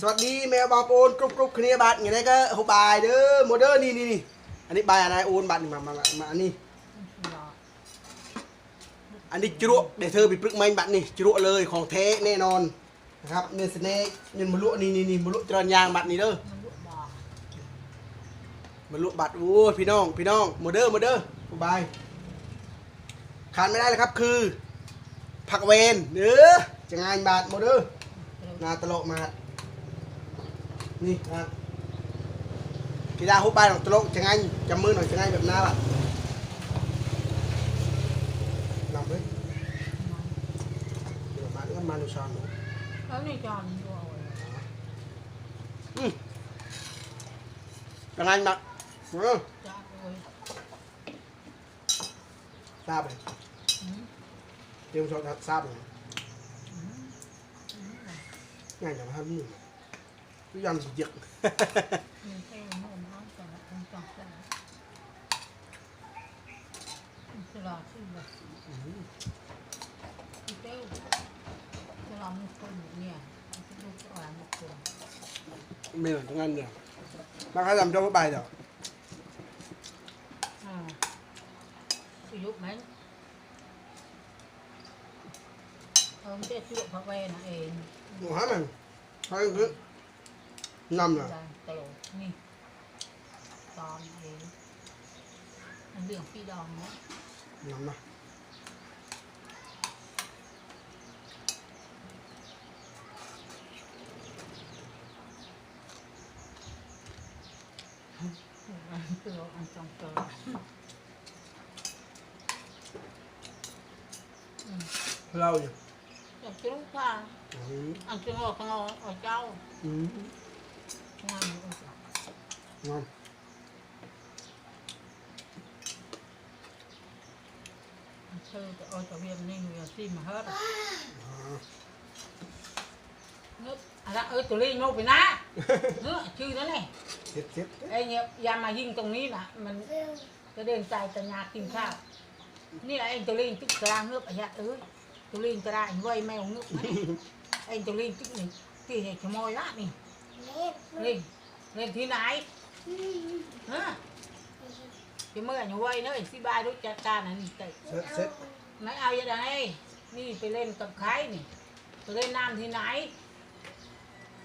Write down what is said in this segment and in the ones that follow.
สวัสดีแมวบางโอนกรุบกรุบคเนียบัตรอย่างไรก็หบายเด้อโมเดอร์นี่นี่นี่อันนี้บายอะไรโอนบัตรนี่มามามาอันนี้อันนี้จุระเดี๋ยวเธอไปปรึกไม้บัตรนี่จุระเลยของแท้แน่นอนนะครับเนื้อสเน็กเงินมะลุนี่นี่นี่มะลุจรนยางบัตรนี่เด้อมะลุบัตรโอ้พี่น้องพี่น้องโมเดอร์โมเดอร์หบายขาดไม่ได้เลยครับคือ ผักเวนเด้อจะงานบาทโมเดอร์นาตลกมา นี่นะพี่ดาหุบไปหน่อยตลกจะไงจำมือหน่อยจะไงแบบหน้าแบบนำเลยเดี๋ยวมาเรื่องมาดูชอนหนู แล้วนี่จอนอยู่เอาไว้ อืมจะไงมาเออ จ้าโอ้ย ทราบเลยเตรียมชอนทราบเลยง่ายจังครับนี่ทุกอย่างสุดยอด มีแค่โน้มน้ำ tôi ăn sụt giật. Mê là không ăn được. Mà khá làm cho cái bài rồi sử dụng mấy không thể sử dụng hoặc về là ền ngủ hả mình thôi cứ นี่ยที่ลูกอ่อนมาคนไม่เหมือนทั้งนั้นเนี่ยมาใครทำเจ้าหุบไปเดี๋ยวอ่าอายุไหมเออไม่ได้ช่วยพระเวนะเองหนูฮะมันใครคือนำน่ะได้ตลกนี่ตอนเองมันเรื่องพี่ดองเนาะนำนะคืออันจองเกินเราอยู่อยากจะรู้ค่ะอืมอันจะงอขงอเอาเจ้า อืม งานเอานอนเธอจะเอาจะเวียนนี่เวียซีมาเฮ็ดอ่านึกอะไรเออตัวนี้โนไปนะเนื้อชื่อนั่นเองเซ็ตเซ็ตไอ้เนี่ยยามายิงตรงนี้นะมันจะเดินใจตะยากินข้าวนี่แหละไอ้ตัวลิงจุกกลางเงือบไอ้ยะเอ้ยตัวลิงกระไรไว้แมวเงือบไอ้ตัวลิงจุกนี่ที่เหตุขโมยละนี่ ลิงเล่นที่ไหนฮะจะเมื่ออยู่ไว้เนอะไอ้สิบายรู้จักการอันนี้แต่เซ็ตเซ็ตไม่เอาอย่างไรนี่ไปเล่นกับใครนี่ไปเล่นน้ำที่ไหน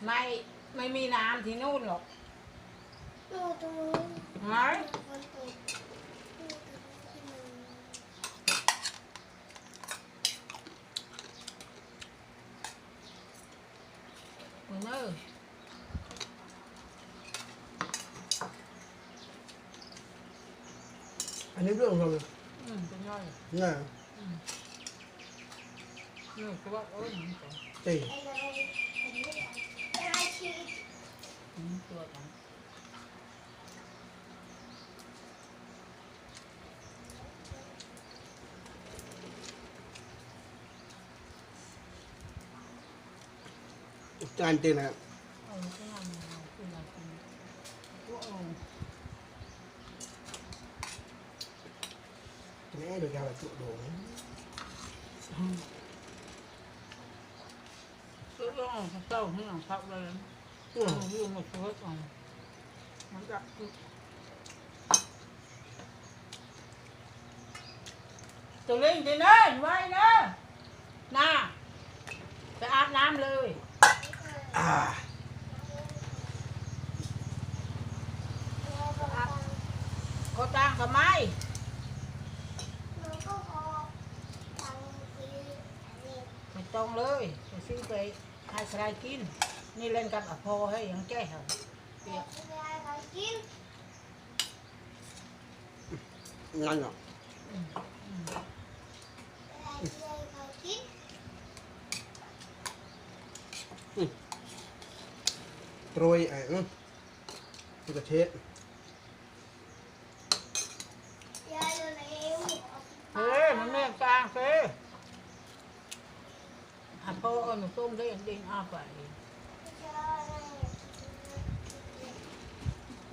ไม่ไม่มีน้ำที่นู่นหรอกไหนเหมือนเออ อันนี้เรื่องของเราเลยอืมเป็นย่อยเนี่ยนี่คือว่าเออมันเป็นตีอืมตัวกันจานเตีนะครับ vẽ được ra là trụ đồ cứ lo mà thì nơi vậy nữa nè phải áp nam lời. À. Có tang cả mai อาบน้ำเลย อ่า ก็ตังทำไมไม่ต้องเลยไปซื้อไปให้ใครกิน นี่เล่นกับอภอให้ยังแก้เหรอเปียก งั้นเหรอโปรยไอ้อืมมันจะเทส เฮ้ยมั thôi mà không thấy anh đi. À vậy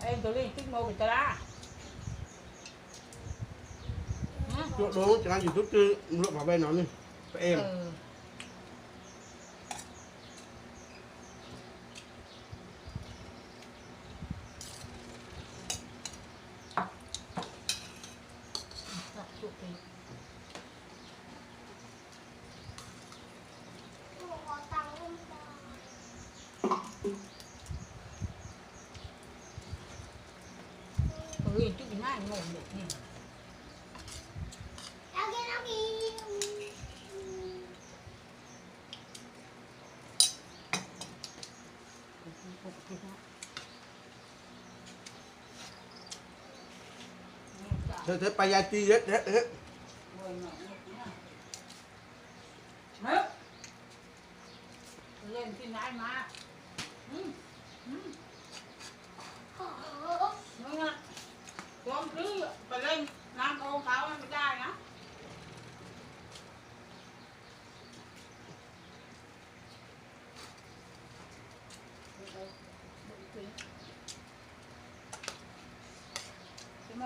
em tôi đi tích mô người ta đã chỗ đó chẳng YouTube chứ lúc bảo vệ nó đi. Phải em. Ừ. เฮ้ยจุ๊บง่างงเด็กนี่เธอเธอไปยาจีเยอะเยอะเยอะเล่นที่ไหนมา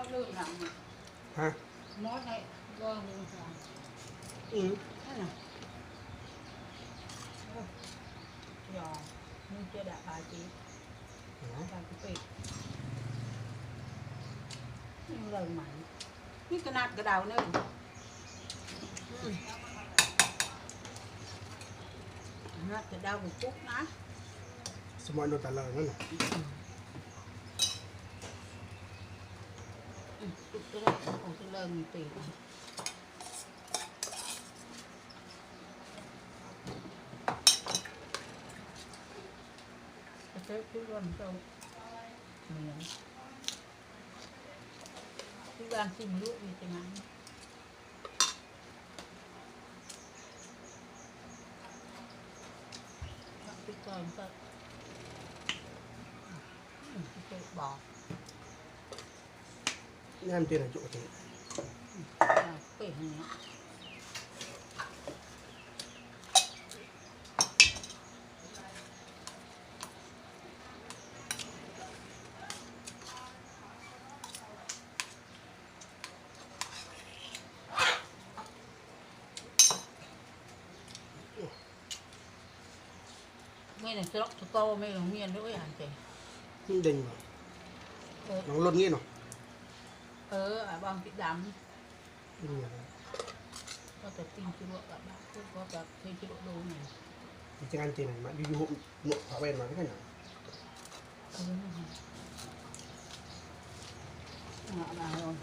จะมาลื่นหลัง ฮะ มอสให้ว่างมือสอง อืม นั่นน่ะยอมมึงจะด่าปาจีปาจีเป็ดนี่เลยใหม่นี่ขนาดกระดาวเนิ่งขนาดกระดาวบุกปุ๊กนะ สมอง โดนตะเลนั่นน่ะปุ๊กก็ได้ของจะเริ่มมีปีกจะเซ็ตทุกวันตรงเหมือนทุกวันสิ่งลูกอยู่ตรงนั้นทุกคนก็ที่เจ๊บอก 양배나 tiền là chỗ thế. nghe này sẽ lóc cho to mấy đồng miền nữa hẳn kìa đình mà. Nó luôn nghe rồi. ด้สล็อกสกอไม่ต้องเมียนด้วยอ่านเจนี่เด้งมาเออน้องรถงี้เนาะเอออะบางติดดนี่ไงำก็จะตีนชิโร่กับบ้านก็แบบเทชิโร่ดูหน่อยมีจังานเตียนมาดูยูหมกผักเวนมาได้ขนาดเอออะมาลอง